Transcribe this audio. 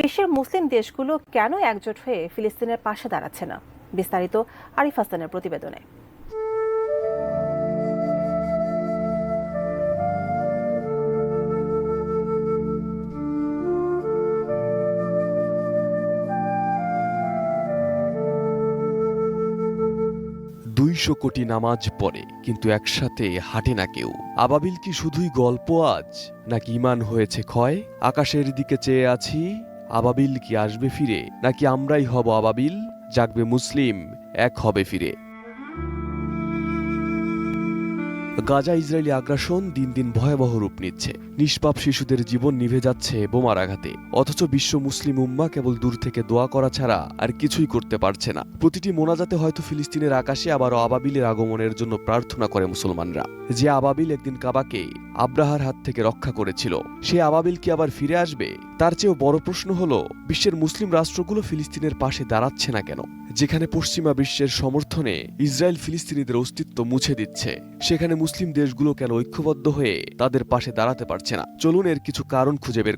বিশ্বের মুসলিম দেশগুলো কেন একজোট হয়ে ফিলিস্তিনের পাশে দাঁড়াচ্ছে না? বিস্তারিত আরিফ হাসানের প্রতিবেদনে। দুইশো কোটি নামাজ পড়ে, কিন্তু একসাথে হাঁটে না কেউ। আবাবিল কি শুধুই গল্প আজ, নাকি ইমান হয়েছে ক্ষয়? আকাশের দিকে চেয়ে আছি আবাবিল কি আসবে ফিরে? নাকি আমরাই হব আবাবিল? জাগবে মুসলিম এক হবে ফিরে। গাজা ইসরায়েলি আগ্রাসন দিন দিন ভয়াবহ রূপ নিচ্ছে। নিষ্পাপ শিশুদের জীবন নিভে যাচ্ছে বোমার আঘাতে। অথচ বিশ্ব মুসলিম উম্মা কেবল দূর থেকে দোয়া করা ছাড়া আর কিছুই করতে পারছে না। প্রতিটি মোনাজাতে হয়তো ফিলিস্তিনের আকাশে আবারও আবাবিলের আগমনের জন্য প্রার্থনা করে মুসলমানরা। যে আবাবিল একদিন কাবাকে আব্রাহার হাত থেকে রক্ষা করেছিল, সে আবাবিল কি আবার ফিরে আসবে? তার চেয়েও বড় প্রশ্ন হল, বিশ্বের মুসলিম রাষ্ট্রগুলো ফিলিস্তিনের পাশে দাঁড়াচ্ছে না কেন? যেখানে পশ্চিমা বিশ্বের সমর্থনে ইসরায়েল ফিলিস্তিনিদের অস্তিত্ব মুছে দিচ্ছে, সেখানে মুসলিম দেশগুলো কেন ঐক্যবদ্ধ হয়ে তাদের পাশে দাঁড়াতে পারছে না? চলুন এর কিছু কারণ খুঁজে বের